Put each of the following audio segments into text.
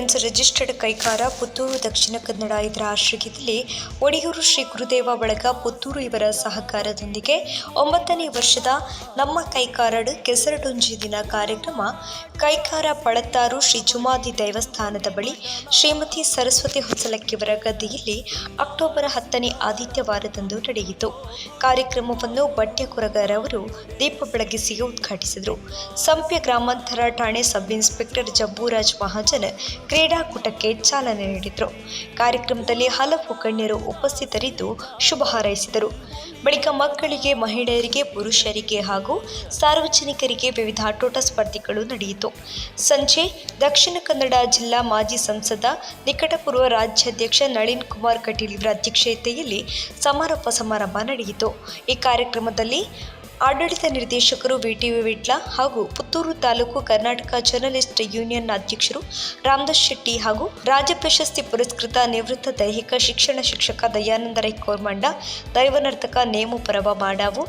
Friends registered Kaikara Puttur Dakshina Kannada ಇದರ ಆಶ್ರಯದಲ್ಲಿ ಒಡಿಯೂರು ಶ್ರೀ ಗುರುದೇವ ಬಳಗ ಪುತ್ತೂರು ಇವರ ಸಹಕಾರದೊಂದಿಗೆ ಒಂಬತ್ತನೇ ವರ್ಷದ ನಮ್ಮ ಕೈಕಾರಡು ಕೆಸರಡೊಂಜಿ ದಿನ ಕಾರ್ಯಕ್ರಮ ಕೈಕಾರ ಪಳತ್ತಾರು ಶ್ರೀ ಜುಮಾದಿ ದೇವಸ್ಥಾನದ ಬಳಿ ಶ್ರೀಮತಿ ಸರಸ್ವತಿ ಹೊಸಲಕ್ಕಿಯವರ ಗದ್ದೆಯಲ್ಲಿ ಅಕ್ಟೋಬರ್ ಹತ್ತನೇ ಆದಿತ್ಯವಾರದಂದು ನಡೆಯಿತು. ಕಾರ್ಯಕ್ರಮವನ್ನು ಬಟ್ಟೆ ಅವರು ದೀಪ ಬೆಳಗಿಸಿ ಉದ್ಘಾಟಿಸಿದರು. ಸಂಪ್ಯ ಗ್ರಾಮಾಂತರ ಠಾಣೆ ಸಬ್ ಇನ್ಸ್ಪೆಕ್ಟರ್ ಜಬ್ಬೂರಾಜ್ ಮಹಾಜನ್ ಕ್ರೀಡಾಕೂಟಕ್ಕೆ ಚಾಲನೆ ನೀಡಿದರು. ಕಾರ್ಯಕ್ರಮದಲ್ಲಿ ಹಲವು ಗಣ್ಯರು ಉಪಸ್ಥಿತರಿದ್ದು ಶುಭ ಹಾರೈಸಿದರು. ಬಳಿಕ ಮಕ್ಕಳಿಗೆ, ಮಹಿಳೆಯರಿಗೆ, ಪುರುಷರಿಗೆ ಹಾಗೂ ಸಾರ್ವಜನಿಕರಿಗೆ ವಿವಿಧ ಆಟೋಟ ಸ್ಪರ್ಧೆಗಳು ನಡೆಯಿತು. ಸಂಜೆ ದಕ್ಷಿಣ ಕನ್ನಡ ಜಿಲ್ಲಾ ಮಾಜಿ ಸಂಸದ, ನಿಕಟಪೂರ್ವ ರಾಜ್ಯಾಧ್ಯಕ್ಷ ನಳಿನ್ ಕುಮಾರ್ ಕಟೀಲ್ ಇವರ ಅಧ್ಯಕ್ಷತೆಯಲ್ಲಿ ಸಮಾರೋಪ ಸಮಾರಂಭ ನಡೆಯಿತು. ಈ ಕಾರ್ಯಕ್ರಮದಲ್ಲಿ ಆಡಳಿತ ನಿರ್ದೇಶಕರು ವಿಟಿವಿ ವಿಟ್ಲ ಹಾಗೂ ಪುತ್ತೂರು ತಾಲೂಕು ಕರ್ನಾಟಕ ಜರ್ನಲಿಸ್ಟ್ ಯೂನಿಯನ್ ಅಧ್ಯಕ್ಷರು ರಾಮದಾಸ್ ಶೆಟ್ಟಿ ಹಾಗೂ ರಾಜ್ಯ ಪ್ರಶಸ್ತಿ ಪುರಸ್ಕೃತ ನಿವೃತ್ತ ದೈಹಿಕ ಶಿಕ್ಷಣ ಶಿಕ್ಷಕ ದಯಾನಂದ ರೈ ಕೋರ್ಮಂಡ ದೈವನರ್ತಕ ನೇಮು ಪರವ ಮಾಡಾವು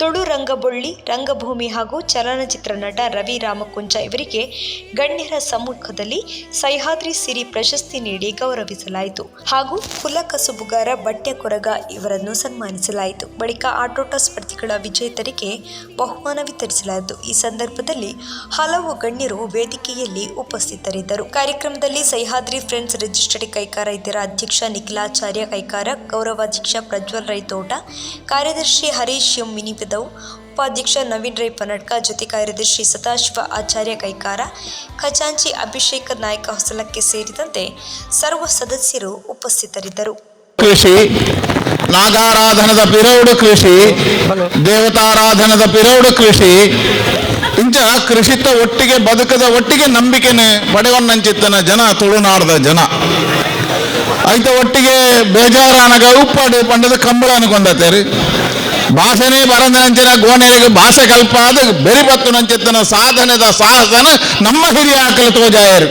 ತುಳು ರಂಗಬೊಳ್ಳಿ, ರಂಗಭೂಮಿ ಹಾಗೂ ಚಲನಚಿತ್ರ ನಟ ರವಿ ರಾಮಕುಂಜ ಇವರಿಗೆ ಗಣ್ಯರ ಸಮ್ಮುಖದಲ್ಲಿ ಸಹ್ಯಾದ್ರಿ ಸಿರಿ ಪ್ರಶಸ್ತಿ ನೀಡಿ ಗೌರವಿಸಲಾಯಿತು ಹಾಗೂ ಕುಲ ಕಸುಬುಗಾರ ಬಟ್ಟೆ ಕೊರಗ ಇವರನ್ನು ಸನ್ಮಾನಿಸಲಾಯಿತು. ಬಳಿಕ ಆಟೋಟ ಸ್ಪರ್ಧಿಗಳ ವಿಜೇತರಿಗೆ ಬಹುಮಾನ ವಿತರಿಸಲಾಯಿತು. ಈ ಸಂದರ್ಭದಲ್ಲಿ ಹಲವು ಗಣ್ಯರು ವೇದಿಕೆಯಲ್ಲಿ ಉಪಸ್ಥಿತರಿದ್ದರು. ಕಾರ್ಯಕ್ರಮದಲ್ಲಿ ಸಹ್ಯಾದ್ರಿ ಫ್ರೆಂಡ್ಸ್ ರಿಜಿಸ್ಟರ್ಡ್ ಕೈಕಾರ ಇದರ ಅಧ್ಯಕ್ಷ ನಿಖಿಲಾಚಾರ್ಯ ಕೈಕಾರ, ಗೌರವಾಧ್ಯಕ್ಷ ಪ್ರಜ್ವಲ್ ರೈ ತೋಟ ಕಾರ್ಯದರ್ಶಿ ಹರೀಶ್ ಎಂ ಮಿನಿಪಿದವು ಉಪಾಧ್ಯಕ್ಷ ನವೀನ್ ರೈ ಪನಡ್ಕ, ಜೊತೆ ಕಾರ್ಯದರ್ಶಿ ಸದಾಶಿವ ಆಚಾರ್ಯ ಕೈಕಾರ, ಖಜಾಂಚಿ ಅಭಿಷೇಕ ನಾಯಕ ಹೊಸಲಕ್ಕೆ ಸೇರಿದಂತೆ ಸರ್ವ ಸದಸ್ಯರು ಉಪಸ್ಥಿತರಿದ್ದರು. ಕೃಷಿ, ನಾಗಾರಾಧನದ ಪಿರೌಡು ಕೃಷಿ, ದೇವತಾರಾಧನದ ಪಿರೌಡು ಕೃಷಿ, ಇಂಚ ಕೃಷಿತ ಒಟ್ಟಿಗೆ ಬದುಕದ ಒಟ್ಟಿಗೆ ನಂಬಿಕೆನೆ ಪಡೆವನ್ನಂಚಿತ್ತನ ಜನ, ತುಳುನಾಡದ ಜನ. ಐತ ಒಟ್ಟಿಗೆ ಬೇಜಾರಾನಗ ಉಪ್ಪಾಡು ಪಂಡದ ಕಂಬಳ ಅನ್ಕೊಂಡತ್ತೇರಿ ಭಾಷೆನೇ ಅಂಚಿನ ಗೋಣೆಗೆ ಭಾಷೆ ಕಲ್ಪ ಅದು ಬೆರಿಬತ್ತು ನಂಚಿತ್ತನ ಸಾಧನೆದ ಸಾಹಸನ ನಮ್ಮ ಹಿರಿಯ ಆಕಲು ತೋಜಾಯರು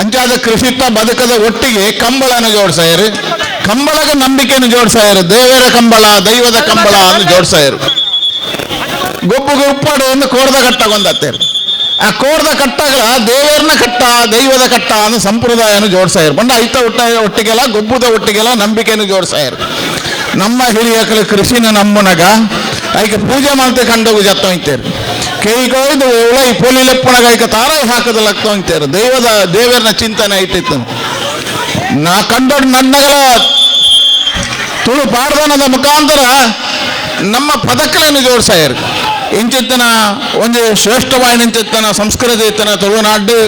ಅಂಚಾದ ಕೃಷಿತ್ತ ಬದುಕದ ಒಟ್ಟಿಗೆ ಕಂಬಳನ ಜೋಡಿಸಾಯರು. ಕಂಬಳಗ ನಂಬಿಕೆಯನ್ನು ಜೋಡಿಸಾಯರು. ದೇವರ ಕಂಬಳ, ದೈವದ ಕಂಬಳ ಅನ್ನು ಜೋಡಿಸಾಯರು. ಗೊಬ್ಬುಗೆ ಉಪ್ಪಾಡು ಒಂದು ಕೋರ್ದ ಕಟ್ಟಗೊಂದತ್ತೇರು ಆ ಕೋರ್ದ ಕಟ್ಟಗಳ ದೇವರನ ಕಟ್ಟ, ದೈವದ ಕಟ್ಟ ಅನ್ನೋ ಸಂಪ್ರದಾಯನ ಜೋಡಿಸಾಯರು. ಬಂಡ ಐತ ಒಟ್ಟ ಒಟ್ಟಿಗೆಲ್ಲ, ಗೊಬ್ಬುದ ಒಟ್ಟಿಗೆಲ್ಲ ನಂಬಿಕೆಯನ್ನು ಜೋಡ್ಸಾಯರು. ನಮ್ಮ ಹಿರಿಯಕಲು ಕೃಷಿನ ನಮ್ಮನಗ ಐಕ ಪೂಜೆ ಮಾಡ್ತೆ ಕಂಡೋಗು ಜತ್ತ ಕೈ ಕೊಯ್ದು ಉಳ ಈ ಪೊಲಿ ಲೆಪ್ಪಣಗ ಐಕ ತಾರಾಯಿ ಹಾಕದ ದೇವದ ದೈವದ, ದೇವರನ ಚಿಂತನೆ ಐತಿತ್ತು. ನಾ ಕಂಡೋಡು ನನ್ನಗಳ ತುಳು ಪಾಡ್ದನದ ಮುಖಾಂತರ ನಮ್ಮ ಪದಕಗಳನ್ನು ಜೋಡಿಸ್ಯಾರ ಇಂಚಿತ್ತನ ಒಂದು ಶ್ರೇಷ್ಠವಾಯಿನ ಇಂಚಿತ್ತನ ಸಂಸ್ಕೃತಿ ಇತ್ತನ, ತುಳುನಾಡು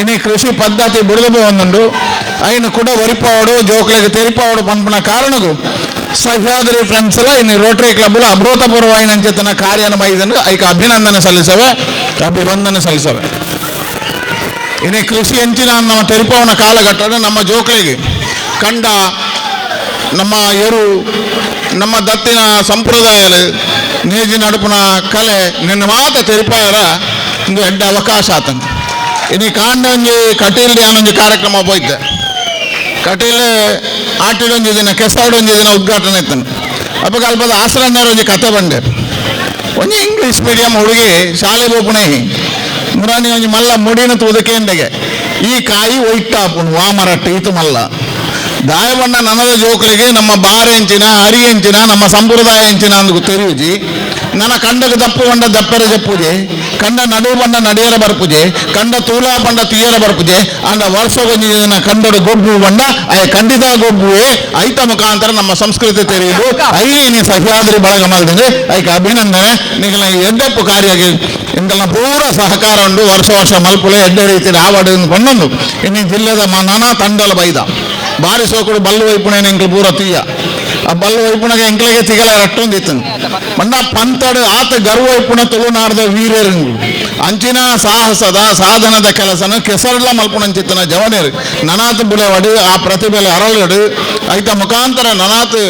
ಇನಿ ಕೃಷಿ ಪದ್ಧತಿ ಬಿಡದಬೋ ಒಂದುಂಡು ಅಯ್ಯನು ಕೂಡ ಒರಿಪಾವಡು ಜೋಕ್ಲೆಗೆ ತೆರಿಪಾವಡು ಪಂಪನ ಕಾರಣಗೂ ಸಹ್ಯಾದ್ರಿ ಫ್ರೆಂಡ್ಸ್ ಎಲ್ಲ, ಇನ್ನು ರೋಟರಿ ಕ್ಲಬ್ಲು ಅಭೂತಪೂರ್ವವಾಯಿನ ಇಂಚಿತ್ತನ ಕಾರ್ಯನ ಮೈದನ್ನು ಐಕ ಅಭಿನಂದನೆ ಸಲ್ಲಿಸವೆ ಅಭಿನಂದನೆ ಸಲ್ಲಿಸವೆ. ಇನ್ನು ಕೃಷಿ ಹೆಂಚಿನ ನಮ್ಮ ತೆರಿಪವನ ಕಾಲಘಟ್ಟದ ನಮ್ಮ ಜೋಕಳಿಗೆ ಕಂಡ ನಮ್ಮ ಎರು, ನಮ್ಮ ದತ್ತಿನ ಸಂಪ್ರದಾಯ ನೇಜಿ ನಡುಪುನ ಕಲೆ, ನಿನ್ನ ಮಾತ ತೆರಿಪಾಯರ ಒಂದು ಎಡ್ಡ ಅವಕಾಶ ಆತಂತೆ. ಇನ್ನು ಕಾಂಡ ಒಂಜಿ ಕಟೀಲ್ ಒಂಜಿ ಕಾರ್ಯಕ್ರಮ ಹೋಯ್ತೆ ಕಟೀಲ್ ಆಟಿಡೊಂಜಿ ದಿನ ಕೆಸಾಡೊಂಜಿ ದಿನ ಉದ್ಘಾಟನೆ ಇತ್ತನು ಅಪ್ಪ ಅಲ್ಪದ ಆಸರಣ್ಣರ ಒಂಜಿ ಕತೆ ಬಂದೆ. ಒಂಜಿ ಇಂಗ್ಲೀಷ್ ಮೀಡಿಯಂ ಹುಡುಗಿ ಶಾಲೆ ಬೋಪುಣೆ. ಮುರಾನಿ ಒಂಜಿ ಮಲ್ಲ ಮುಡಿನ ತೂದಕೇಂಡೆಗೆ ಈ ಕಾಯಿ ಒಯ್ಟಾಪುಣು ವಾಮರಟ್ಟು ಈತು ಮಲ್ಲ. ದಾಯಬಣ್ಣ ನನದ ಜೋಕರಿಗೆ ನಮ್ಮ ಬಾರೆ ಹೆಂಚಿನ ನಮ್ಮ ಸಂಪ್ರದಾಯ ಎಂಚಿನ ಅಂದ್ಕು ತೆರಿಯುಜಿ. ನನ್ನ ಕಂಡಗ ದಪ್ಪು ಬಂಡ ದಪ್ಪರ ಜಪ್ಪುಜೆ ಕಂಡ ನಡು ಬಂಡ ನಡೆಯರ ಬರ್ಪುಜೆ ಕಂಡ ತೂಲಾ ಬಂಡ ತೀಯರ ಬರ್ಪುಜೆ ಅಂಡ ವರ್ಷ ಕೊಂಜಿನ ಕಂಡಡು ಗೊಬ್ಬು ಬಂಡ ಅಯ್ಯ ಖಂಡಿತ ಗೊಬ್ಬುವೆ, ಐತ ಮುಖಾಂತರ ನಮ್ಮ ಸಂಸ್ಕೃತಿ ತೆರೆಯುವುದು. ಐಲಿ ನೀ ಸಹ್ಯಾದ್ರಿ ಬಳಗ ಮಾಡಿದ್ರೆ ಐಕ ಅಭಿನಂದನೆ. ನಿಗಲ ಎಡ್ಡಪ್ಪು ಕಾರ್ಯ ಇಂದಲ್ಲ ಪೂರ ಸಹಕಾರ ಉಂಡು, ವರ್ಷ ವರ್ಷ ಮಲ್ಪುಲೆ ಎಡ್ಡೆ ರೀತಿ ಆವಾಡು ಕೊಂಡೊಂದು ಇನ್ನು ಜಿಲ್ಲೆದ ಮ- ನಾನಾ ತಂಡಲ ಬೈದ. ಬಾರಿ ಸೋಕುಡು ಬಲ್ಲು ವೈಪುಣೆ ನಿಂಗೆ ಪೂರ ತೀಯ. ಆ ಬಲ್ಲು ವೈಪುಣಗೆ ಎಂಕ್ಲೆಗೆ ತಿಗಲ ರಟ್ಟೊಂದಿತ್ತು ಬಂಡ ಪಂತಡು ಆತ ಗರ್ವ ವೈಪುಣ ತುಳುನಾಡದ ವೀರರು ಅಂಚಿನ ಸಾಹಸದ ಸಾಧನದ ಕೆಲಸನ ಕೆಸರಲ್ಲ ಮಲ್ಪುಣಂಚಿತ್ತನ ಜವನೇರು. ನನಾತ್ ಬುಳೆವಡು ಆ ಪ್ರತಿಭೆಲೆ ಅರಳಡು. ಐತ ಮುಖಾಂತರ ನನಾತ್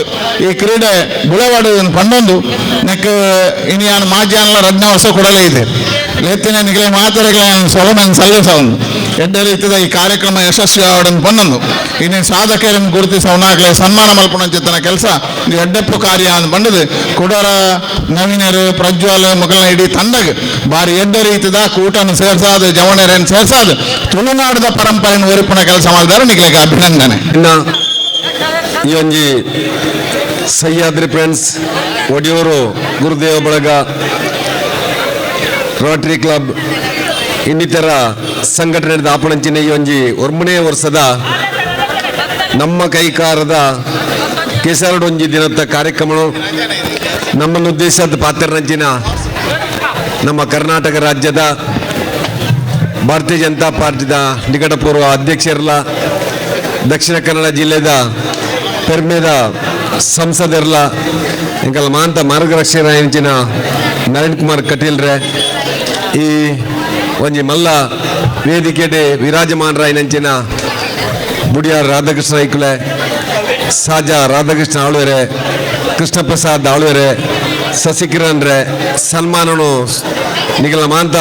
ಈ ಕ್ರೀಡೆ ಬುಳೆವಡು ಪಂಡೊಂದು. ನೆಕ್ ಇನಿಯಾನ ಮಾಜಿ ರಡ್ನ ವರ್ಷ ಕೊಡಲೇ ಇದೆ. ಲೆತ್ತಿನ ನಿಗಲೆ ಮಾತರೆಗಳ ಸೊಲಮೆನ್ ಸಲ್ಲಿಸವನು ಎಡ್ಡ ರೀತಿಯ ಈ ಕಾರ್ಯಕ್ರಮ ಯಶಸ್ವಿ ಆವಡನ್ನು ಪನ್ನೊಂದು. ಇನ್ನು ಸಾಧಕರನ್ನು ಗುರುತಿಸಿ ಅವನಾಗಲೇ ಸನ್ಮಾನ ಮಲ್ಪಣ ಚಿತ್ತನ ಕೆಲಸ ಇದು ಎಡ್ಡೆಪ್ಪು ಕಾರ್ಯ ಅಂತ ಬಂದದು ಕುಡರ, ನವೀನರು, ಪ್ರಜ್ವಲ್ ಮಕ್ಕಳನ್ನ ಇಡೀ ತಂಡಗ ಬಾರಿ ಎಡ್ಡ ರೀತಿದ ಕೂಟನ್ನು ಸೇರ್ಸಾದು ಜವಣರನ್ನು ಸೇರ್ಸಾದು ತುಳುನಾಡದ ಪರಂಪರೆಯನ್ನು ಒರಿಪುಣ ಕೆಲಸ ಮಾಡಿದಾರೆ ನಿಗ್ಲಿಕ್ಕೆ ಅಭಿನಂದನೆ. ಇನ್ನ ಈ ಒಂಜಿ ಸಹ್ಯಾದ್ರಿ ಫ್ರೆಂಡ್ಸ್, ಒಡಿಯೂರು ಗುರುದೇವ ಬಳಗ ರೋಟರಿ ಕ್ಲಬ್ ಇನ್ನಿತರ ಸಂಘಟನೆ ಆಪಣಂಚಿನ ಈ ಒಂಜಿ ಒರ್ಮನೇ ವರ್ಷದ ನಮ್ಮ ಕೈಕಾರದ ಕೆಸರಡೊಂಜಿ ದಿನದ ಕಾರ್ಯಕ್ರಮ ನಮ್ಮನ್ನು ಉದ್ದೇಶದ ಪಾತ್ರರಂಚಿನ ನಮ್ಮ ಕರ್ನಾಟಕ ರಾಜ್ಯದ ಭಾರತೀಯ ಜನತಾ ಪಾರ್ಟಿದ ನಿಕಟಪೂರ್ವ ಅಧ್ಯಕ್ಷರಲ್ಲ ದಕ್ಷಿಣ ಕನ್ನಡ ಜಿಲ್ಲೆದ ಪೆರ್ಮೆದ ಸಂಸದರ್ಲ ಎಂಕಲ್ ಮಾಂತ ಎಂಚಿನ ನಳಿನ್ ಕುಮಾರ್ ಕಟೀಲ್ರೆ. ಈ ಒಂಜಿ ಮಲ್ಲ ವೇದಿಕೆಡೆ ವಿರಾಜಮಾನರಾಯನಂಚಿನ ಬುಡಿಯಾರ್ ರಾಧಾಕೃಷ್ಣ ಐಕುಲೆ, ಸಾಜಾ ರಾಧಾಕೃಷ್ಣ ಆಳ್ವೆರೆ ಕೃಷ್ಣ ಪ್ರಸಾದ್ ಆಳ್ವೆರೆ, ಸಸಿಕಿರಣ್ ರೇ, ಸನ್ಮಾನನು ನಿಗಲ ಮಾಂತ,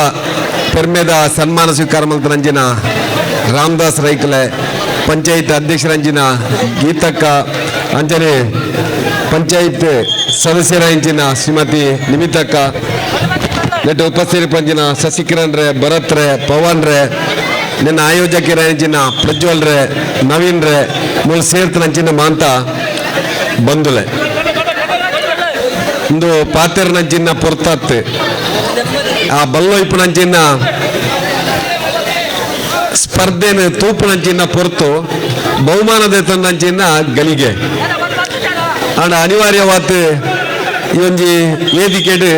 ಪೆರ್ಮೆದ ಸನ್ಮಾನ ಸ್ವೀಕಾರ ಮಂತ್ರಂಜಿನ ರಾಮದಾಸ್ ರೈಕಲೆ ಪಂಚಾಯತ್ ಅಧ್ಯಕ್ಷರಂಜಿನ ಗೀತಕ್ಕ, ಅಂಜನೆ, ಪಂಚಾಯತ್ ಸದಸ್ಯರಂಚಿನ ಶ್ರೀಮತಿ ನಿಮಿತಕ್ಕ ನೆಟ್ಟು ಉಪಸ್ಥಿತಿ ಪಂಜಿನ ಶಶಿಕಿರಣ್ ರೇ ಭರತ್ ರೇ ಪವನ್ ರೇ ನಿನ್ನ ಆಯೋಜಕರಂಚಿನ ಪ್ರಜ್ವಲ್ ರೇ ನವೀನ್ ರೇ ಮೂಲ ಸೇರ್ತನಂಚಿನ ಮಾಂತ ಬಂದುಲೆ. ಇಂದು ಪಾತೆರ್ನಂಚಿನ ಪೊರ್ತತ್, ಆ ಬಲ್ಲೊಯ್ಪುನಂಚಿನ ಸ್ಪರ್ಧೆನ ತೂಪುನಂಚಿನ ಪೊರ್ತು ಬಹುಮಾನದ ತಂದಂಚಿನ ಗಲಿಗೆ. ಆಂಡ ಅನಿವಾರ್ಯವಾತ್ ಈ ಒಂಜಿ ವೇದಿಕೆಡ್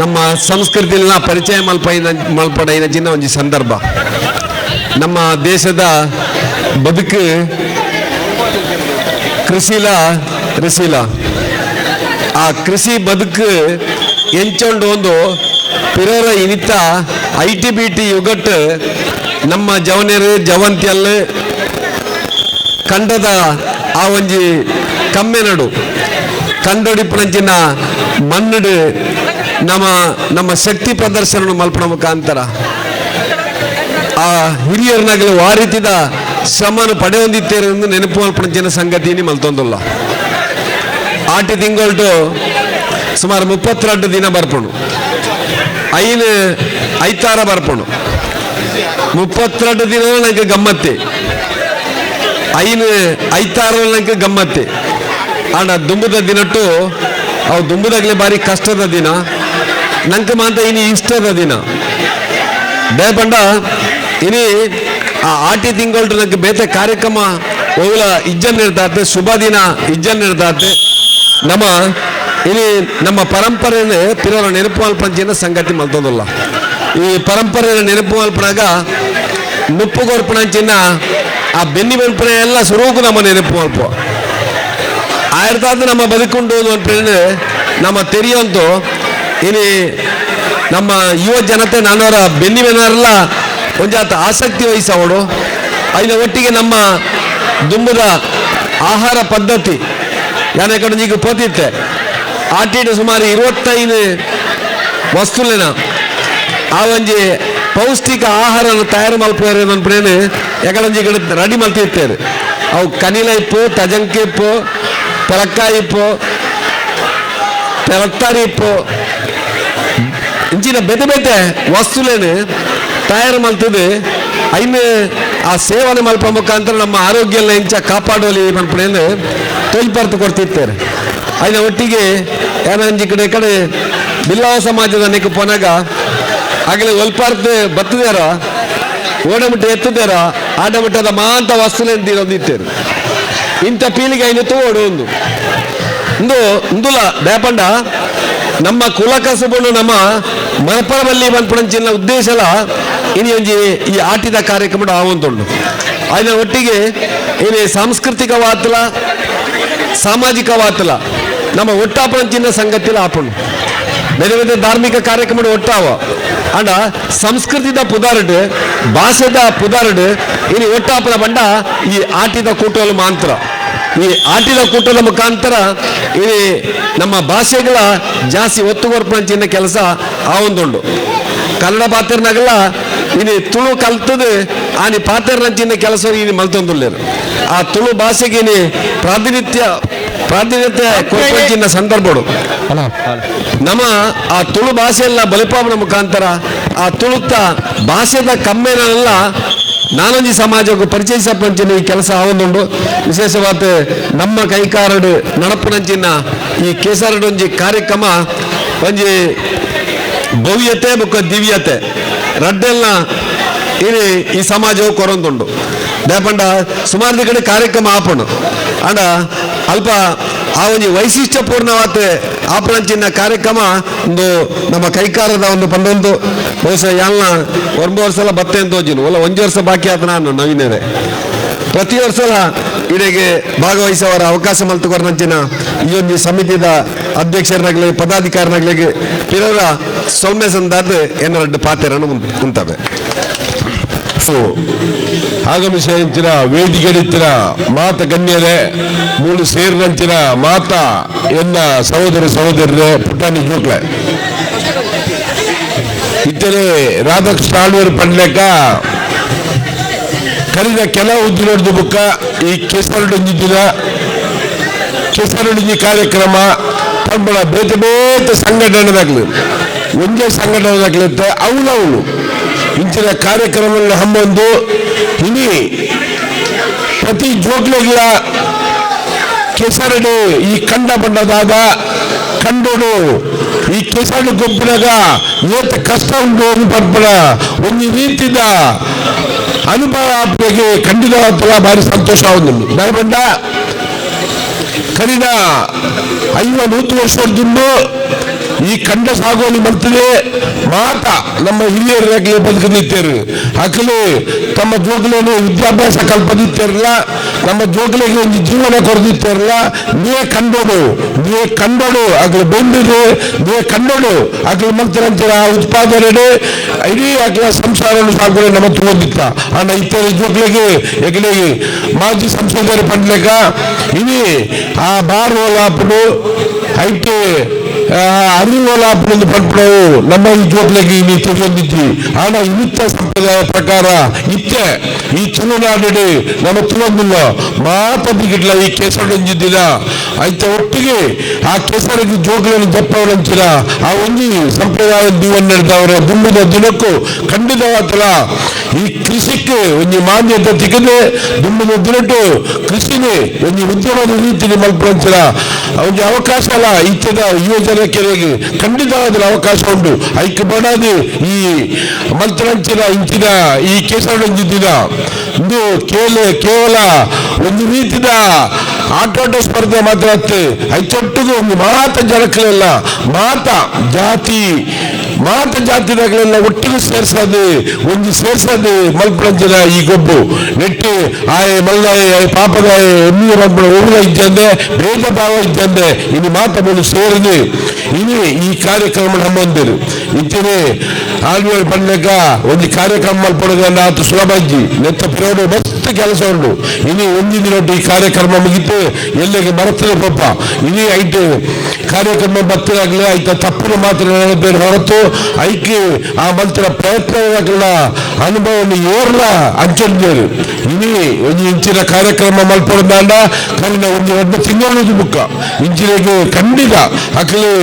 ನಮ್ಮ ಸಂಸ್ಕೃತಿನ ಪರಿಚಯ ಮಲ್ಪೈನ ಮಲ್ಪಡೈನ ಚಿನ್ನ ಒಂಜಿ ಸಂದರ್ಭ. ನಮ್ಮ ದೇಶದ ಬದುಕು ಕೃಷಿಲ ಕೃಷಿಲ ಆ ಕೃಷಿ ಬದುಕು ಎಂಚೊಂಡು ಒಂದು ಪಿರೋರ ಇನಿತ ಐ ಟಿ ಬಿ ಟಿ ಯುಗಟ್ ನಮ್ಮ ಜವನೇರು ಜವಂತಿಯಲ್ಲ ಕಂಡದ ಆ ಒಂಜಿ ಕಮ್ಮೆನಡು. ಕಂಡೊಡಿಪ್ಪನಂಚಿನ ಮನ್ನಡು ನಮ್ಮ ನಮ್ಮ ಶಕ್ತಿ ಪ್ರದರ್ಶನ ಮಲ್ಪಣ ಮುಖಾಂತರ ಆ ಹಿರಿಯರನ್ನಾಗಲಿ ವಾರಿತಿದ ಶ್ರಮನು ಪಡೆಯೊಂದಿತ್ತೇರು ಎಂದು ನೆನಪು ಮಲ್ಪನಂಚಿನ ಸಂಗತಿನಿ ಮಲ್ತೊಂದುಲ್ಲ. ಆಟಿ ತಿಂಗೊಳ್ಟು ಸುಮಾರು ಮುಪ್ಪತ್ತೆರಡು ದಿನ ಬರ್ಪಣು. ಐನ್ ಐತಾರ ಬರ್ಪಣು. ಮುಪ್ಪತ್ತೆರಡು ದಿನ ನನಗೆ ಗಮ್ಮತ್ತೆ. ಐನ್ ಐತಾರ ನನಗೆ ಗಮ್ಮತ್ತೆ. ಆಡ ದುಂಬದ ದಿನಟ್ಟು ಅವು ದುಂಬದಾಗಲೇ ಬಾರಿ ಕಷ್ಟದ ದಿನ. ನಂಗೆ ಮಾತ ಇನಿ ಇಷ್ಟದ ದಿನ. ದಯಪಂಡ ಇನಿ ಆ ಆಟಿ ತಿಂಗಳು ನಂಗೆ ಬೇತೆ ಕಾರ್ಯಕ್ರಮ ಹೋಗಲ, ಇಜ್ಜನ್ ಇರ್ತಾತೆ ಶುಭ ದಿನ, ಇಜ್ಜನ್ ಇರ್ತಾತೆ ನಮ್ಮ ಇನಿ ನಮ್ಮ ಪರಂಪರೆಯನ್ನು ಪಿರೋರ ನೆನಪು ಅಲ್ಪಂಚಿನ ಸಂಗತಿ ಮಲ್ತೋದಲ್ಲ. ಈ ಪರಂಪರೆಯನ್ನು ನೆನಪು ಅಲ್ಪನಾಗ ಮುಪ್ಪು ಕೊರ್ಪಣಂಚಿನ ಆ ಬೆನ್ನಿ ಮಲ್ಪನೆ ಎಲ್ಲ ಸುರುಕು ನಮ್ಮ ನೆನಪು ಮಲ್ಪ ಆಯ್ತಾದ ನಮ್ಮ ಬದುಕೊಂಡು ಅನ್ಪೇಳಿ ನಮ್ಮ ತೆರಿಯಂತು ಇನಿ ನಮ್ಮ ಯುವ ಜನತೆ, ನಾನವರ ಬೆನ್ನಿ ಬೆನ್ನರೆಲ್ಲ ಒಂಜಾತ ಆಸಕ್ತಿ ವಹಿಸವಡು ಅದರ ಒಟ್ಟಿಗೆ ನಮ್ಮ ದುಂಬುದ ಆಹಾರ ಪದ್ಧತಿ ಯಾನೆ ಕಡೆ ಈಗ ಪೋತಿತ್ತೆ. ಆಟಿಟ್ಟು ಸುಮಾರು ಇರುವತ್ತೈದು ವಸ್ತುಲೇನ ಆ ಒಂಜಿ ಪೌಷ್ಟಿಕ ಆಹಾರನ ತಯಾರು ಮಲ್ಪೇರು ಅನ್ಪೇನು ಯಾಕಂದ್ರೆ ಕಡೆ ರೆಡಿ ಮಲ್ತಿರ್ತೇರು ಅವು ಕನಿಲ ಇಪ್ಪು ತಜಂಕಿಪ್ಪು ಇಪ್ಪು ಇಪ್ಪು ಇಪ್ಪು ಇಂಚಿನ ಬೆತೆ ಬೆತೆ ವಸ್ತುಲೇನೆ ತಯಾರು ಮಲ್ತದೆ ಐನು ಆ ಸೇವನೆ ಮಲ್ಪ ಮುಖಾಂತರ ನಮ್ಮ ಆರೋಗ್ಯ ಇಂಚ ಕಾಪಾಡುವಲ್ಲಿ ಮಲ್ಪಣೆಯನ್ನು ತೊಲ್ಪರ್ತು ಕೊಡ್ತಿರ್ತಾರೆ. ಐನ ಒಟ್ಟಿಗೆ ಏನಂಜಿ ಕಡೆ ಕಡೆ ಬಿಲ್ಲಾವ ಸಮಾಜದ ನೆಕ್ ಪೊನಗ ಆಗಲೇ ಒಲ್ಪಾರ್ತು ಬತ್ತದಾರ ಓಡಮುಟ್ಟ ಎತ್ತದಾರ ಆಡಮಟ್ಟದ ಮಾಂತ ವಸ್ತುಲೇನು ತೀರೊಂದಿತ್ತೇರು ಇಂಥ ಪೀಳಿಗೆ ಐನತ್ತು ಓಡು ಒಂದು. ಇಂದು, ಇಂದುಲ ದಯಪಂಡ ನಮ್ಮ ಕಸಬುನು ನಮ್ಮ ಮನಪರಬಲ್ಲಿ ಮಲ್ಪಣಂಚಿನ ಉದ್ದೇಶಲ ಇನಿ ಒಂಜಿ ಈ ಆಟಿದ ಕಾರ್ಯಕ್ರಮ ಆವಂತುಂಡು ಅದರ ಒಟ್ಟಿಗೆ ಇನಿ ಸಾಂಸ್ಕೃತಿಕ ವಾತಲ, ಸಾಮಾಜಿಕ ವಾತಲ, ನಮ್ಮ ಒಟ್ಟಾಪಣಂಚಿನ ಸಂಗತಿಲ ಆಪುಂಡು ಬೇರೆ ಬೇರೆ ಧಾರ್ಮಿಕ ಕಾರ್ಯಕ್ರಮ ಒಟ್ಟಾವ. ಅಂಡ ಸಂಸ್ಕೃತಿದ ಪುದಾರಡು, ಭಾಷೆದ ಪುದಾರಡು ಇನಿ ಒಟ್ಟಾಪನ ಬಂಡ ಈ ಆಟಿದ ಕೂಟಲು ಮಾಂತ್ರ. ಈ ಆಟಿದ ಕೂಟದ ಮುಖಾಂತರ ಈ ನಮ್ಮ ಭಾಷೆಗಳ ಜಾಸ್ತಿ ಒತ್ತು ಚಿನ್ನ ಕೆಲಸ ಆ ಒಂದುಂಡು ಕನ್ನಡ ಪಾತ್ರನಾಗಲ್ಲ ಇನಿ ತುಳು ಕಲ್ತದೆ, ಆನಿ ಪಾತ್ರನಂಚಿನ ಕೆಲಸ ಇಲ್ಲಿ ಮಲ್ತೊಂದುಲ್ಲೇರು. ಆ ತುಳು ಭಾಷೆಗೆ ಪ್ರಾತಿನಿತ್ಯ ಪ್ರಾತಿನಿಧ್ಯ ಕೊಟ್ಟಿನ ಸಂದರ್ಭಗಳು ನಮ್ಮ ಆ ತುಳು ಭಾಷೆಯಲ್ಲ ಬಲಿಪಾವನ ಮುಖಾಂತರ ಆ ತುಳುತ್ತ ಭಾಷೆದ ಕಮ್ಮೆನೆಲ್ಲ ನಾನೊಂಜಿ ಸಮಾಜಕ್ಕೆ ಪರಿಚಯಿಸಪ್ಪಂಚಿನ ಈ ಕೆಲಸ ಆವೊಂದುಂಡು ವಿಶೇಷವಾದ ನಮ್ಮ ಕೈಕಾರಡು ನಡಪುನಂಚಿನ ಈ ಕೇಸರಡೊಂಜಿ ಕಾರ್ಯಕ್ರಮ, ಒಂಜಿ ಭವ್ಯತೆ ಬೊಕ್ಕ ದಿವ್ಯತೆ. ರಡ್ಡೆಲ್ಲ ಇನಿ ಈ ಸಮಾಜವು ಕೊರೊಂದುಂಡು ದೇಪಂಡ ಸುಮಾರು ಕಡೆ ಕಾರ್ಯಕ್ರಮ ಆಪಣು ಅಂಡ ಅಲ್ಪ ಆ ಒಂದು ವೈಶಿಷ್ಟ್ಯಪೂರ್ಣವಾದ ಆಪಣಂಚಿನ ಕಾರ್ಯಕ್ರಮ ಒಂದು ನಮ್ಮ ಕೈಕಾರದ ಒಂದು ಬಂದೊಂದು ಬಹುಶಃ ಯಾಲ್ನ ಒಂದು ವರ್ಷ ಬತ್ತೆ ಅಂತ ಹೋಜಿನು ಒಲ್ಲ ಒಂದು ವರ್ಷ ಬಾಕಿ ಆದ ನಾನು ಪ್ರತಿ ವರ್ಷ ಇಡೆಗೆ ಭಾಗವಹಿಸುವವರ ಅವಕಾಶ ಮಲ್ತುಕೊರ್ನಂಚಿನ ಈ ಒಂದು ಸಮಿತಿದ ಅಧ್ಯಕ್ಷರನಾಗಲಿ ಪದಾಧಿಕಾರಿನಾಗಲಿ ಪಿರವರ ಸೌಮ್ಯ ಸಂದಾದ ಏನಾದ್ರು ಪಾತೆರನ್ನು ಉಂಟವೆ ಸೊ ಆಗಮಿಸಿನ ವೇದಿಕೆಡಿತ್ತಿನ ಮಾತ ಗಣ್ಯರೇ, ಮೂಲು ಸೇರಿನಂಚಿನ ಮಾತ ಎನ್ನ ಸಹೋದರ ಸಹೋದರರೇ, ಪುಟಾಣಿ ಜೋಕ್ಲೆ ಇತರೆ ರಾಧಾಕೃಷ್ಣ ಆಳ್ವರು ಪಡ್ಲೆಕ್ಕ ಕರಿದ ಉದ್ದು ಉದ್ದಿನೋಡ್ದು ಬುಕ್ಕ ಈ ಕೆಸರಡೊಂದಿದ್ದಿನ ಕೆಸರಡೊಂದಿ ಕಾರ್ಯಕ್ರಮ ಪಂಬಳ ಬೇತೆ ಬೇತೆ ಸಂಘಟನೆದಾಗ್ಲಿ, ಒಂದೇ ಸಂಘಟನೆದಾಗ್ಲಿತ್ತೆ ಅವನವನು ಇಂಚಿನ ಕಾರ್ಯಕ್ರಮಗಳನ್ನ ಹಮ್ಮೊಂದು ಇನಿ ಪ್ರತಿ ಜೋಗ್ಲಿಗಳ ಕೆಸರಡು ಈ ಕಂಡ ಬಣ್ಣದಾಗ ಕಂಡುಡು ಈ ಕೆಸರಡು ಗೊಬ್ಬರಾಗ ಏತ ಕಷ್ಟ ಉಂಟು ಅಂತ ಪಡ್ಪಡ ಒಂದು ರೀತಿದ ಅನುಭವ ಆಪ್ಗೆ ಖಂಡಿತ ಭಾರಿ ಸಂತೋಷ ಒಂದು ದಯಬಂಡ ಕರಿನ ಐವ ನೂತು ವರ್ಷದ್ದು ಈ ಕಂಡ ಸಾಗುವಲ್ಲಿ ಬರ್ತದೆ ಮಾತ ನಮ್ಮ ಹಿರಿಯರಾಗಲಿ ಬದುಕಿದ್ದೇರು ಅಕಲು ತಮ್ಮ ಜೋಗಲೇನು ವಿದ್ಯಾಭ್ಯಾಸ ಕಲ್ಪದಿತ್ತೇರಲ್ಲ ನಮ್ಮ ಜೋಗಲಿಗೆ ಒಂದು ಜೀವನ ಕೊರದಿತ್ತೇರಲ್ಲ ನೀವೇ ಕಂಡೋಡು ನೀವೇ ಕಂಡೋಡು, ಅಗ್ಲು ಬೆಂದಿದೆ ನೀವೇ ಕಂಡೋಡು, ಅಗ್ಲು ಆ ಉತ್ಪಾದನೆ ಇಡೀ ಅಗ್ಲ ಸಂಸಾರವನ್ನು ಸಾಗುವ ನಮ್ಮ ತುಂಬಿತ್ತ ಅಣ್ಣ ಇತ್ತರ ಜೋಗಲಿಗೆ ಎಗಲಿಗೆ ಮಾಜಿ ಸಂಸದರು ಪಂಡ್ಲೇಕ ಇನಿ ಆ ಬಾರ್ ಓಲಾಪಡು ಐಟೆ ಅರಿವೋಲಾಪಡು ಪಂಪಡು ನಮ್ಮ ಈ ಜೋಗ್ಲಿಗೆ ಇನಿ ತಗೊಂಡಿದ್ವಿ ಆನ ಇನಿತ್ತ ಸಂಪ್ರದಾಯ ಪ್ರಕಾರ ಇತ್ತೆ. ಈ ತುಳುನಾಡು ನಮ್ಮ ತುಳಂಗಿಲ್ಲ ಮಾತಿಗಿಡ್ಲ ಈ ಕೆಸರೊಂದಿದ್ದಿನ ಐತೆ ಒಟ್ಟಿಗೆ ಆ ಕೇಸರಿಗೆ ಜೋಗ್ಲನ್ನು ಜಪ್ಪವರಂಚಿನ ಆ ಒಂಜಿ ಸಂಪ್ರದಾಯ ದೀವನ್ ನಡೆದವರ ದುಂಬಿದ ದಿನಕ್ಕೂ ಖಂಡಿತವಾತಲ ಈ ಕೃಷಿಕ್ಕೆ ಒಂದು ಮಾನ್ಯತೆ ತಿಕ್ಕದೆ ದುಂಬಿದ ದಿನಟ್ಟು ಕೃಷಿನೇ ಒಂದು ಉದ್ಯಮದ ರೀತಿಯಲ್ಲಿ ಮಲ್ಪಂಚಿನ ಅವನಿಗೆ ಅವಕಾಶ ಅಲ್ಲ ಇತ್ತದ ಯುವಜನ ಕೆರೆಗೆ ಖಂಡಿತವಾದ ಅವಕಾಶ ಉಂಟು. ಐಕ್ಯ ಬಡಾದಿ ಈ ಮಂತ್ರಂಚಿನ ಇಂಚಿನ ಈ ಕೇಸರೊಂದಿದ್ದಿನ ಇದು ಕೇವಲ ಕೇವಲ ಒಂದು ರೀತಿದ ಆಟೋಟ ಸ್ಪರ್ಧೆ ಮಾತ್ರ ಅತ್ತೆ. ಐಚೊಟ್ಟಿಗೆ ಒಂದು ಮಾತ ಜನಕ್ಕಳೆಲ್ಲ ಮಾತ ಜಾತಿ ಮಾತ ಜಾತಿದಾಗಲೆಲ್ಲ ಒಟ್ಟಿಗೆ ಸೇರ್ಸೋದು, ಒಂದು ಸೇರ್ಸೋದು ಮಲ್ಪಂಚಿನ ಈ ಗೊಬ್ಬು. ನೆಟ್ಟು, ಆಯೆ ಪಾಪದ ಪಾಪದಾಯ ಎಮ್ಮಿ ಮಕ್ಕಳು ಹೋಗುವ ಇದ್ದಂದೆ ಭೇದ ಭಾವ ಇದ್ದಂದೆ ಇನ್ನು ಮಾತ ಬಂದು ಸೇರಿದು. ಇನಿ ಈ ಕಾರ್ಯಕ್ರಮ ನಮ್ಮಂದಿರು. ಇಂತಿನೇ ಆಳ್ವೇಳು ಪಂಡಕ ಒಂದು ಕಾರ್ಯಕ್ರಮ ಮಲ್ಪಡೋದನ್ನ ಆತು ಸುಲಭ ನೆತ್ತ ಪಿರೋಡು ಮಸ್ತ್ ಕೆಲಸ ಉಂಟು. ಇನ್ನು ಒಂದಿನ ಈ ಕಾರ್ಯಕ್ರಮ ಮುಗಿತು, ಎಲ್ಲಿಗೆ ಬರ್ತದೆ ಪಾಪ. ಇನಿ ಐಟು ಕಾರ್ಯಕ್ರಮ ಬತ್ತದಾಗಲಿ ಆಯ್ತ. ತಪ್ಪು ಮಾತ್ರ ನೆನಪೇರು ಹೊರತು ಐಕೆ ಆ ಮಂತ್ರ ಪ್ರಯತ್ನಗಳ ಅನುಭವವನ್ನು ಏರ್ಲ ಹಂಚೊಂದೇರು ಇನಿ ಒಂದು ಇಂಚಿನ ಕಾರ್ಯಕ್ರಮ ಮಲ್ಪಡದಾಂಡ ಕಣ್ಣ ಒಂದು ಎರಡು ತಿಂಗಳು ಬುಕ್ಕ ಇಂಚಿನಿಗೆ ಖಂಡಿತ ಅಕಲೆ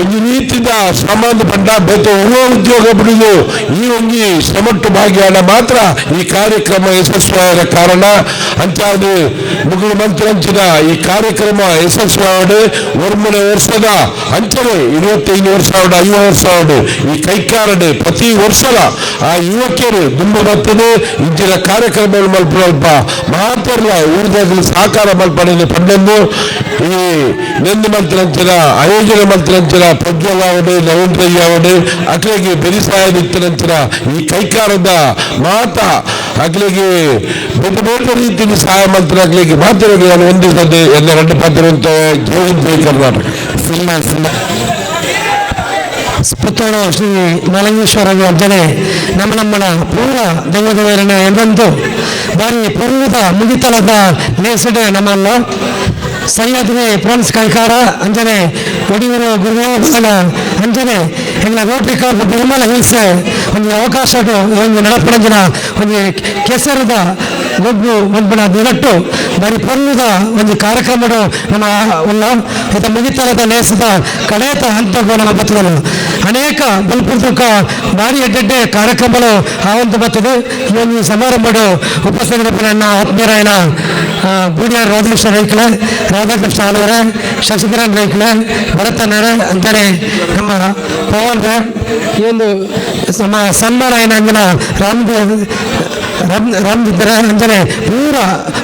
ಒಂದು ನೀತಿದ ಶ್ರಮದ ಪಂಡ ಬೇತ ಉದ್ಯೋಗ ಬಿಡುದು ಈ ಒಂದು ಶ್ರಮಟ್ಟು ಭಾಗ್ಯಾನ ಮಾತ್ರ ಈ ಕಾರ್ಯಕ್ರಮ ಆದ ಕಾರಣ ಅಂತ್ಯಾದಿ ಮುಗಿಲ ಮಂತ್ರಂಚಿನ ಈ ಕಾರ್ಯಕ್ರಮ ಯಶಸ್ವಿ ಒಂಬನೇ ವರ್ಷದ ಅಂಚನೆ ಇರುವತ್ತೈದು ವರ್ಷ ಆವಡು ಐವತ್ತು ವರ್ಷ ಆವಡು ಈ ಕೈಕಾರಡೆ ಪ್ರತಿ ವರ್ಷದ ಆ ಯುವಕರು ದುಂಬ ಬರ್ತದೆ. ಇಂಚಿನ ಕಾರ್ಯಕ್ರಮಗಳು ಮಲ್ಪಲ್ಪ ಮಾತ್ರಲ್ಲ ಊರಿದಲ್ಲಿ ಸಹಕಾರ ಮಲ್ಪಡೆದು ಪಂಡೊಂದು ಈ ನೆಂದು ಮಂತ್ರಂಚಿನ ಆಯೋಜನೆ ಮಂತ್ರಂಚಿನ ಪ್ರಜ್ವಲ್ ಆವಡೆ ನರೇಂದ್ರಯ್ಯ ಅವಡೆ ಅಟ್ಲಾಗಿ ಬೆರಿಸಾಯ ನಿತ್ಯನಂಚಿನ ಈ ಕೈಕಾರದ ಮಾತ ಅಕ್ಲಿಗೆ ಬೇರೆ ಬೇರೆ ರೀತಿಯಲ್ಲಿ ಸಹಾಯ ಮಾಡ್ತಾರೆ. ಅಕ್ಲಿಗೆ ಮಾತಿರೋದು ನಾನು ಹೊಂದಿಸದೆ ಎಲ್ಲ ಗಂಟೆ ಪಾತ್ರ ಅಂತ ಜೋಗಿದ್ದೆ ಕರ್ನಾಟಕ. Cinema cinema. ಪುತ್ತೂರು ಶ್ರೀ ಮಲಂಗೇಶ್ವರ ಅರ್ಜನೆ ನಮ್ಮ ನಮ್ಮನ ಪೂರ್ವ ದೈವದವರನ್ನ ಎಂದಂತೂ ಬಾರಿ ಪೂರ್ವದ ಮುಗಿತಲದ ನೇಸಡೆ ನಮ್ಮನ್ನು. ಸಹ್ಯಾದ್ರಿ ಫ್ರೆಂಡ್ಸ್ ಕೈಕಾರ ಅಂಜನೆ. ಒಡಿಯೂರು ಗುರುದೇವಸ್ಥಾನ ಅಂಜನೆ. ಎಲ್ಲ ರೋಟಿ ಕಾಪು ತಿರುಮಲ ಹಿಲ್ಸ್ ಒಂದು ಅವಕಾಶ ಒಂದು ನಡಪಣಂಜಿನ ಒಂದು ಕೆಸರದ ಒಬ್ಬು ಒಂದು ಬರೀ ಪೊರ್ಲುದ ಒಂದು ಕಾರ್ಯಕ್ರಮ ನಮ್ಮ ಇದು ಮುಗಿತರದ ಲೇಸದ ಕಡೆಯತ ಹಂತಗಳು ನಮ್ಮ ಬರ್ತದಲ್ಲ ಅನೇಕ ಬಲ್ಪುರ್ತಕ ಭಾರಿ ಎಡ್ಡೆಡ್ಡೆ ಕಾರ್ಯಕ್ರಮಗಳು ಆ ಒಂದು ಬರ್ತದೆ ಈ ಒಂದು ಸಮಾರಂಭಗಳು ಉಪಸ್ಥಿತರನ್ನ ಆತ್ಮೀಯರಾಯಣ ಬೂಡಿಯಾರ್ ರಾಧಾಕೃಷ್ಣ ರೈಕಳೆ ರಾಧಾಕೃಷ್ಣ ಆಲವರೆ ಶಶಿಧರನ್ ರೈಕಳೆ ಭರತನರ ಅಂತಾನೆ ನಮ್ಮ ಪವನ್ ಈ ಒಂದು ನಮ್ಮ ಸನ್ಮಾನ ಅಂಜನ ರಾಮ್ ರಾಮ್ ಅಂದರೆ ಪೂರ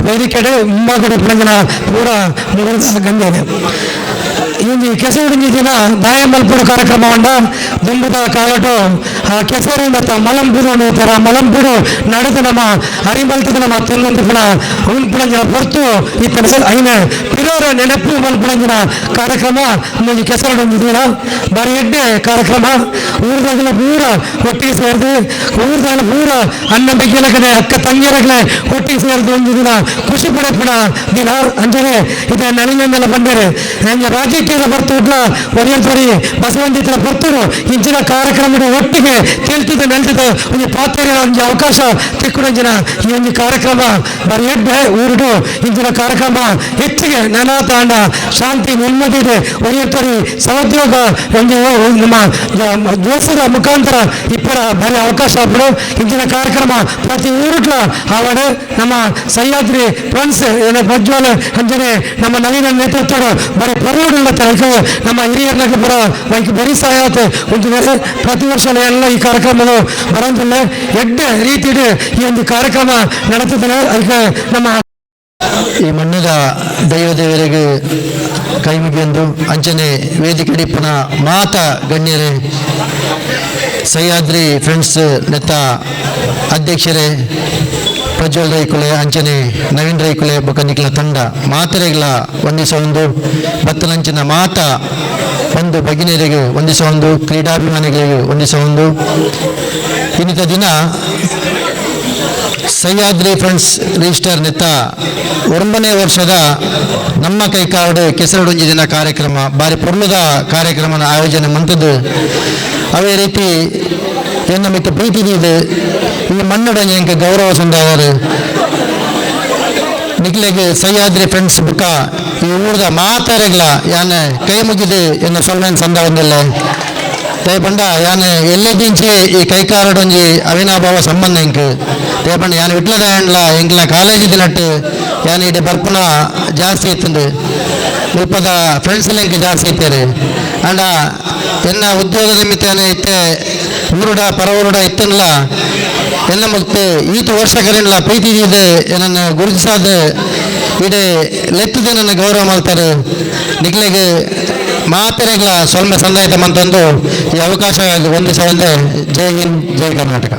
ವೇದಿಕೆಡೆ ಮುಂಭಾಗದ ಪ್ರಜನ ಪೂರ ಮುಗಿದ ಗಂಧೆ ಈ ಒಂದು ಕೆಸರು ದಿನ ದಾಯ ಮಲ್ಪುಡು ಕಾರ್ಯಕ್ರಮವನ್ನ ದುಂಬದ ಕಾಲಟು ಆ ಕೆಸರು ಮತ್ತು ಮಲಂಪುರು ತರ ಮಲಂಪುರು ನಡೆದು ನಮ್ಮ ಅರಿಮಲ್ತದ ನಮ್ಮ ತಿನ್ನಂತಿನ ಉಂಪುಳಂಜಿನ ಹೊರತು ಈ ತರ ಐನ ಪಿರೋರ ನೆನಪು ಮಲ್ಪುಳಂಜಿನ ಕಾರ್ಯಕ್ರಮ ಒಂದು ಕೆಸರು ದಿನ ಬಾರಿ ಎಡ್ಡೆ ಕಾರ್ಯಕ್ರಮ ಊರದಾಗಲ ಪೂರ ಒಟ್ಟಿಗೆ ಸೇರಿದು ಊರದಾಗಲ ಪೂರ ಅನ್ನ ಬೆಗ್ಗಿಲಕಡೆ ಅಕ್ಕ ತಂಗಿಯರಗಲೆ ಒಟ್ಟಿಗೆ ಸೇರಿದು ಒಂದು ದಿನ ಖುಷಿ ಪಡಪಡ ದಿನ ಅಂಜನೆ ಇದು ನಳಿನೆಲ್ಲ ಬಂದರೆ ನಂಗೆ ರಾಜಕೀಯದ ಬರ್ತುಡ್ಲ ಒರಿಯಲ್ಪರಿ ಬಸವಂತಿತರ ಬರ್ತರು ಇಂಚಿನ ಕಾರ್ಯಕ್ರಮದ ಒಟ್ಟಿಗೆ ತಿಳ್ತಿದ್ದ ನೆಲ್ತಿದ್ದ ಒಂದು ಪಾತ್ರ ಒಂದು ಅವಕಾಶ ತಿಕ್ಕುಡಂಜಿನ ಈ ಒಂದು ಕಾರ್ಯಕ್ರಮ ಬರೀ ಎಡ್ಡೆ ಊರುಡು ಇಂಚಿನ ಕಾರ್ಯಕ್ರಮ. ಹೆಚ್ಚಿಗೆ ನೆಲ ತಾಂಡ ಶಾಂತಿ ನೆಮ್ಮದಿದೆ ಇದೆ. ಒರಿಯಲ್ಪರಿ ಸಹೋದ್ಯೋಗ ಒಂದು ನಮ್ಮ ಜೋಸದ ಮುಖಾಂತರ ಇಪ್ಪರ ಬರೀ ಅವಕಾಶ ಬಿಡು ಇಂಚಿನ ಕಾರ್ಯಕ್ರಮ ಪ್ರತಿ ಊರುಟ್ಲ ಆವಡೆ ನಮ್ಮ ಸಹ್ಯಾದ್ರಿ, ಫ್ರೆಂಡ್ಸ್, ಏನ ಪ್ರಜ್ವಲ್ ಅಂಜನೆ, ನಮ್ಮ ನವೀನ ನೇತೃತ್ವದ ಬರೀ ಪರವಡುಳ್ಳ ತನಕ ನಮ್ಮ ಹಿರಿಯರ್ನಾಗ ಬರ ವೈಕ್ ಬರೀ ಸಹಾಯತೆ ಒಂದು ವೇಳೆ ಪ್ರತಿ ವರ್ಷ ಎಲ್ಲ ಈ ಕಾರ್ಯಕ್ರಮಗಳು ಬರೋದಿಲ್ಲ ಎಡ್ಡೆ ರೀತಿ ಈ ಒಂದು ಕಾರ್ಯಕ್ರಮ ನಡೆತಿದ್ದಾರೆ ಅದಕ್ಕೆ ನಮ್ಮ ಈ ಮಣ್ಣದ ದೈವದೇವರಿಗೆ ಕೈ ಮುಗಿಯೊಂದು ಅಂಚನೆ ವೇದಿಕೆ ಡಿಪ್ಪನ ಮಾತ ಗಣ್ಯರೇ, ಸಹ್ಯಾದ್ರಿ ಫ್ರೆಂಡ್ಸ್ ನೆತ್ತ ಅಧ್ಯಕ್ಷರೇ ಪ್ರಜ್ವಲ್ ರೈಕುಲೆ ಅಂಚನೆ ನವೀನ್ ರೈಕುಲೆ ಬೊಕನಿಕ್ಲ ತಂಡ ಮಾತರೆಗಳ ಒಂದಿಸ ಒಂದು ಬತ್ತಲಂಚಿನ ಮಾತ, ಒಂದು ಭಗಿನಿಯರಿಗೆ ಒಂದಿಸ ಒಂದು ಕ್ರೀಡಾಭಿಮಾನಿಗಳಿಗೆ ಒಂದಿಸ ಒಂದು ಇನ್ನಿತ ದಿನ. ಸಹ್ಯಾದ್ರಿ ಫ್ರೆಂಡ್ಸ್, ರಿಜಿಸ್ಟರ್ ನೆತ್ತ ಒಂಬನೇ ವರ್ಷದ ನಮ್ಮ ಕೈ ಕಾರ್ಡ್ ಕೆಸರಡೊಂಜಿ ದಿನ ಕಾರ್ಯಕ್ರಮ, ಬಾರಿ ಪೊರ್ಲುದ ಕಾರ್ಯಕ್ರಮನ ಆಯೋಜನೆ ಮಂತದ್ದು. ಅವೇ ರೀತಿ ಏನ ಮಿತ್ತ ಪ್ರೀತಿ ಇದು ಈ ಮಣ್ಣೊಡನೆ ಎಂಕ ಗೌರವ ಸಂದಾಯರು ನಿಕ್ಲೆಗೆ ಸಹ್ಯಾದ್ರಿ ಫ್ರೆಂಡ್ಸ್ ಬುಕ್ಕ, ಈ ಊರದ ಮಾತಾರೆಗ್ಲ ಯಾನ ಕೈ ಮುಗಿದು ಎನ್ನ ಸೊಲ್ಮೇನ್ ಸಂದ ಒಂದಿಲ್ಲ ತೇಪಂಡ ಯಾನ್ ಎಲ್ಲದಿಂಚಿ ಈ ಕೈಕಾರಡೊಂಜಿ ಅವಿನಾಭಾವ ಸಂಬಂಧ ಎಂಕ್ ತೇಪಂಡ ಯಾನ ವಿಟ್ಲದ ಹೆಂಡ್ಲ ಎಂಕ್ಲ ಕಾಲೇಜ್ ದಿನಟ್ಟು ಯಾನ್ ಇಡೆ ಬರ್ಪುನ ಜಾಸ್ತಿ ಇತ್ತಂದು. ಮುಪ್ಪದ ಫ್ರೆಂಡ್ಸ್ ಎಂಕ್ ಜಾಸ್ತಿ ಇತ್ತೇರಿ. ಅಂಡ, ಎನ್ನ ಉದ್ಯೋಗದ ನಿಮಿತ್ತ ಇತ್ತೆ, ಊರುಡ ಪರವರುಡ ಇತ್ತನ್ಲ ಎನ್ನ ಮತ್ತೆ ಈತು ಕರೆಯಲ್ಲ ಪ್ರೀತಿ ಇದೆ ಏನನ್ನ ಗುರುತಿಸಾದ ಇಡೆ ಲೆತ್ತದ ನನ್ನ ಗೌರವ ಮಾಡ್ತಾರೆ. ನಿಗ್ಲೆಗೆ ಮಾತೆರೆಗಳ ಸ್ವಲ್ಪ ಸಂದಾಯಿತ ಮಂತಂದು ಈ ಅವಕಾಶ ಹೊಂದಿಸುವಂತೆ ಜೈ ಹಿಂದ್, ಜೈ ಕರ್ನಾಟಕ.